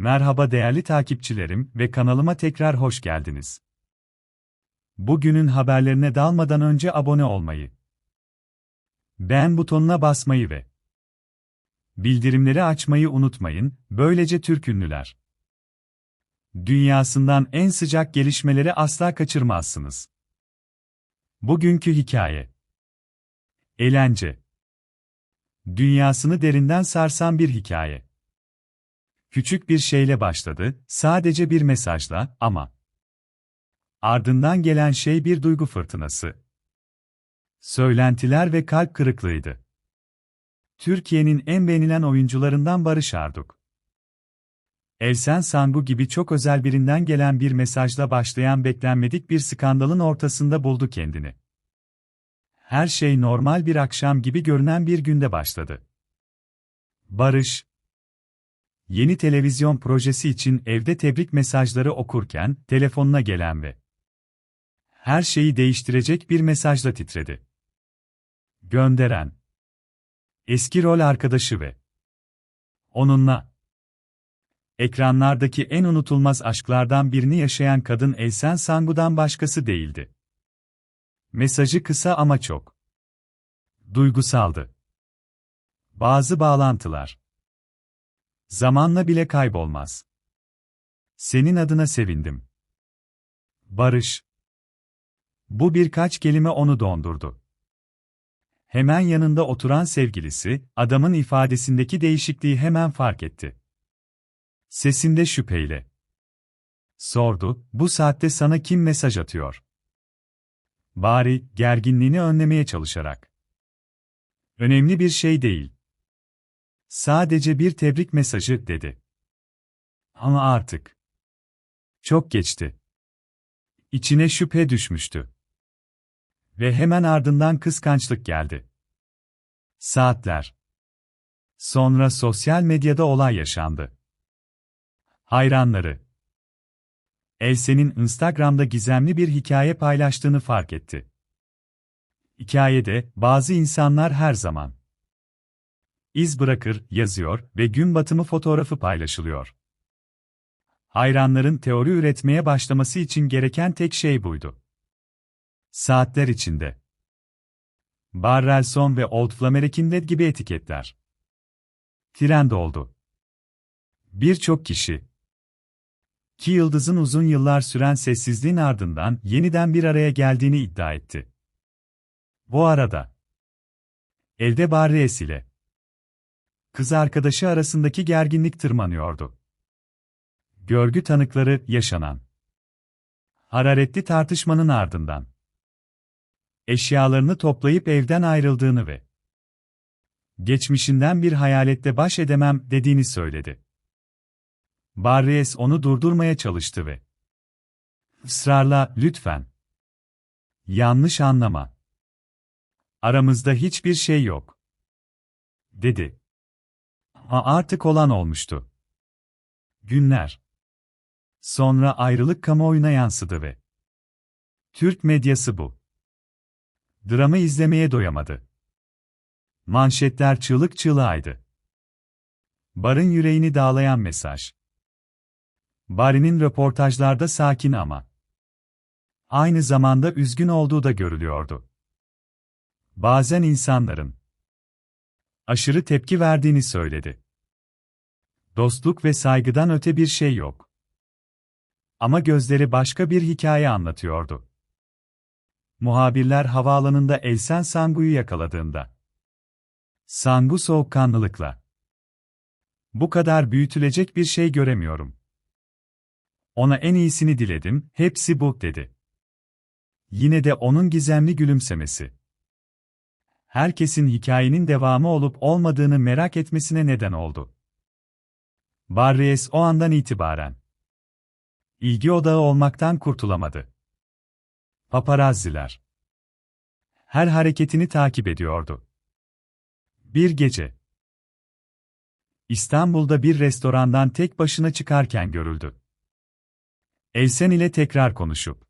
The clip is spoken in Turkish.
Merhaba değerli takipçilerim ve kanalıma tekrar hoş geldiniz. Bugünün haberlerine dalmadan önce abone olmayı, beğen butonuna basmayı ve bildirimleri açmayı unutmayın, böylece Türk ünlüler dünyasından en sıcak gelişmeleri asla kaçırmazsınız. Bugünkü hikaye Eğlence Dünyasını derinden sarsan bir hikaye. Küçük bir şeyle başladı, sadece bir mesajla ama ardından gelen şey bir duygu fırtınası. Söylentiler ve kalp kırıklığıydı. Türkiye'nin en beğenilen oyuncularından Barış Arduk. Elsen Sangu gibi çok özel birinden gelen bir mesajla başlayan beklenmedik bir skandalın ortasında buldu kendini. Her şey normal bir akşam gibi görünen bir günde başladı. Barış, yeni televizyon projesi için evde tebrik mesajları okurken telefonuna gelen ve her şeyi değiştirecek bir mesajla titredi. Gönderen eski rol arkadaşı ve onunla ekranlardaki en unutulmaz aşklardan birini yaşayan kadın Elsen Sangu'dan başkası değildi. Mesajı kısa ama çok duygusaldı. Bazı bağlantılar zamanla bile kaybolmaz. Senin adına sevindim. Barış. Bu birkaç kelime onu dondurdu. Hemen yanında oturan sevgilisi, adamın ifadesindeki değişikliği hemen fark etti. Sesinde şüpheyle. Sordu, bu saatte sana kim mesaj atıyor? Bari, gerginliğini önlemeye çalışarak. Önemli bir şey değil. Sadece bir tebrik mesajı, dedi. Ama artık. Çok geçti. İçine şüphe düşmüştü. Ve hemen ardından kıskançlık geldi. Saatler. Sonra sosyal medyada olay yaşandı. Hayranları. Elsen'in Instagram'da gizemli bir hikaye paylaştığını fark etti. Hikayede, bazı insanlar her zaman iz bırakır, yazıyor ve gün batımı fotoğrafı paylaşılıyor. Hayranların teori üretmeye başlaması için gereken tek şey buydu. Saatler içinde. Barrelson ve Old Flamerekinded gibi etiketler. Trend oldu. Birçok kişi, ki yıldızın uzun yıllar süren sessizliğin ardından yeniden bir araya geldiğini iddia etti. Bu arada, elde Barres ile kız arkadaşı arasındaki gerginlik tırmanıyordu. Görgü tanıkları yaşanan hararetli tartışmanın ardından eşyalarını toplayıp evden ayrıldığını ve geçmişinden bir hayalette baş edemem dediğini söyledi. Barries onu durdurmaya çalıştı ve ısrarla lütfen yanlış anlama. Aramızda hiçbir şey yok. Dedi. Ama artık olan olmuştu. Günler. Sonra ayrılık kamuoyuna yansıdı ve Türk medyası bu. Dramı izlemeye doyamadı. Manşetler çığlık çığlığaydı. Barın yüreğini dağlayan mesaj. Bari'nin röportajlarda sakin ama aynı zamanda üzgün olduğu da görülüyordu. Bazen insanların aşırı tepki verdiğini söyledi. Dostluk ve saygıdan öte bir şey yok. Ama gözleri başka bir hikaye anlatıyordu. Muhabirler havaalanında Elsen Sangu'yu yakaladığında. Sangu soğukkanlılıkla. Bu kadar büyütülecek bir şey göremiyorum. Ona en iyisini diledim, hepsi bu, dedi. Yine de onun gizemli gülümsemesi. Herkesin hikayenin devamı olup olmadığını merak etmesine neden oldu. Barries o andan itibaren ilgi odağı olmaktan kurtulamadı. Paparazziler her hareketini takip ediyordu. Bir gece İstanbul'da bir restorandan tek başına çıkarken görüldü. Elsen ile tekrar konuşup